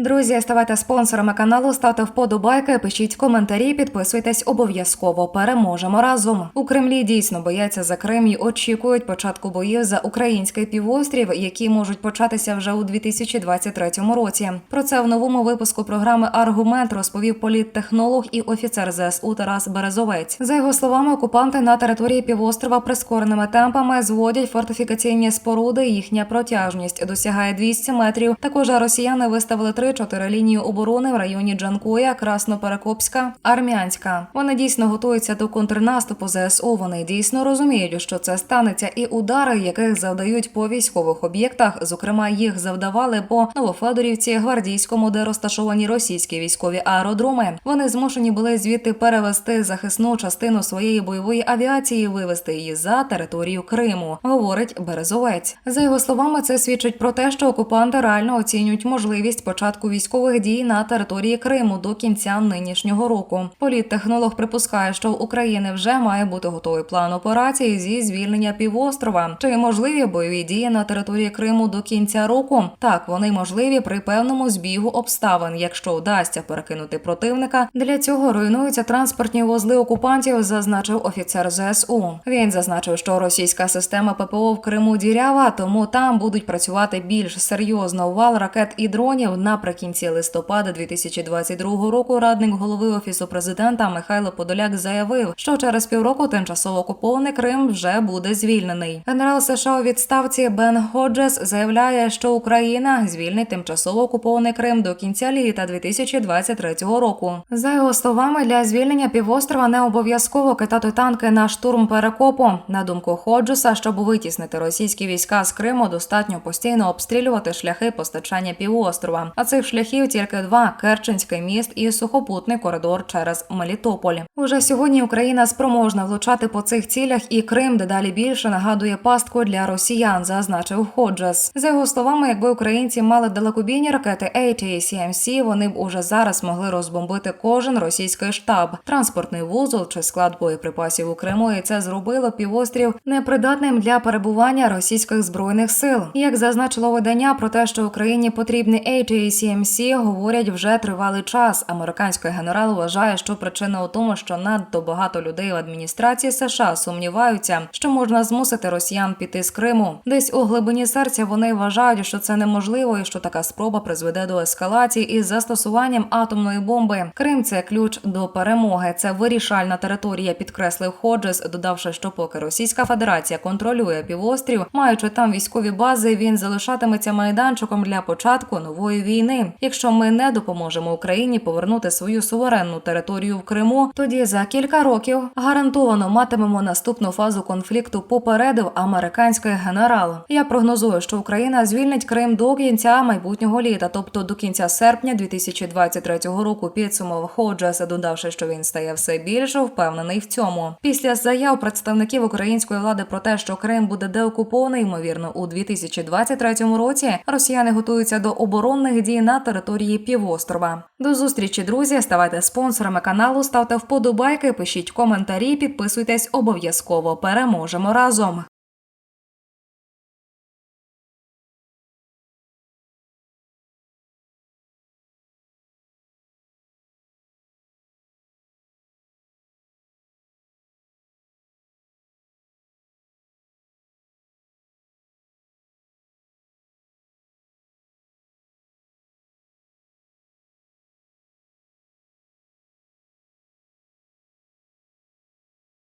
Друзі, ставайте спонсорами каналу, ставте вподобайки, пишіть коментарі, підписуйтесь обов'язково. Переможемо разом. У Кремлі дійсно бояться за Крим і очікують початку боїв за український півострів, які можуть початися вже у 2023 році. Про це в новому випуску програми Аргумент розповів політтехнолог і офіцер ЗСУ Тарас Березовець. За його словами, окупанти на території півострова прискореними темпами зводять фортифікаційні споруди. Їхня протяжність досягає 200 метрів. Також росіяни виставили 3-4 лінії оборони в районі Джанкоя, Красноперекопська, Армянська. Вони дійсно готуються до контрнаступу ЗСУ. Вони дійсно розуміють, що це станеться, і удари, яких завдають по військових об'єктах, зокрема їх завдавали по Новофедорівці, Гвардійському, де розташовані російські військові аеродроми. Вони змушені були звідти перевести захисну частину своєї бойової авіації, вивести її за територію Криму, говорить Березовець. За його словами, це свідчить про те, що окупанти реально оцінюють можливість початку військових дій на території Криму до кінця нинішнього року. Політтехнолог припускає, що в України вже має бути готовий план операції зі звільнення півострова. Чи можливі бойові дії на території Криму до кінця року? Так, вони можливі при певному збігу обставин, якщо вдасться перекинути противника. Для цього руйнуються транспортні вузли окупантів, зазначив офіцер ЗСУ. Він зазначив, що російська система ППО в Криму дірява, тому там будуть працювати більш серйозно вал ракет і дронів. Наприкінці листопада 2022 року радник голови офісу президента Михайло Подоляк заявив, що через півроку тимчасово окупований Крим вже буде звільнений. Генерал США у відставці Бен Ходжес заявляє, що Україна звільнить тимчасово окупований Крим до кінця літа 2023 року. За його словами, для звільнення півострова не обов'язково кидати танки на штурм перекопу. На думку Ходжеса, щоб витіснити російські війська з Криму, достатньо постійно обстрілювати шляхи постачання півострова. А цих шляхів тільки два: Керченський міст і сухопутний коридор через Мелітополь. Уже сьогодні Україна спроможна влучати по цих цілях, і Крим дедалі більше нагадує пастку для росіян, зазначив Ходжес. За його словами, якби українці мали далекобійні ракети ATACMC, вони б уже зараз могли розбомбити кожен російський штаб, транспортний вузол чи склад боєприпасів у Криму, і це зробило півострів непридатним для перебування російських збройних сил. Як зазначило видання про те, що Україні потрібні ATACMC, говорять вже тривалий час. Американський генерал вважає, що причина у тому, що надто багато людей в адміністрації США сумніваються, що можна змусити росіян піти з Криму. Десь у глибині серця вони вважають, що це неможливо, і що така спроба призведе до ескалації із застосуванням атомної бомби. Крим це ключ до перемоги. Це вирішальна територія, підкреслив Ходжес, додавши, що поки Російська Федерація контролює півострів, маючи там військові бази, він залишатиметься майданчиком для початку нової війни. Якщо ми не допоможемо Україні повернути свою суверенну територію в Криму, тоді за кілька років гарантовано матимемо наступну фазу конфлікту. Попередив американський генерал. Я прогнозую, що Україна звільнить Крим до кінця майбутнього літа, тобто до кінця серпня 2023 року. Підсумував Ходжес, додавши, що він стає все більше впевнений в цьому. Після заяв представників української влади про те, що Крим буде деокупований, ймовірно, у 2023 році. Росіяни готуються до оборонних дій на території півострова. До зустрічі, друзі. Ставайте спонсорами каналу, ставте вподобайки, пишіть коментарі, підписуйтесь обов'язково. Переможемо разом.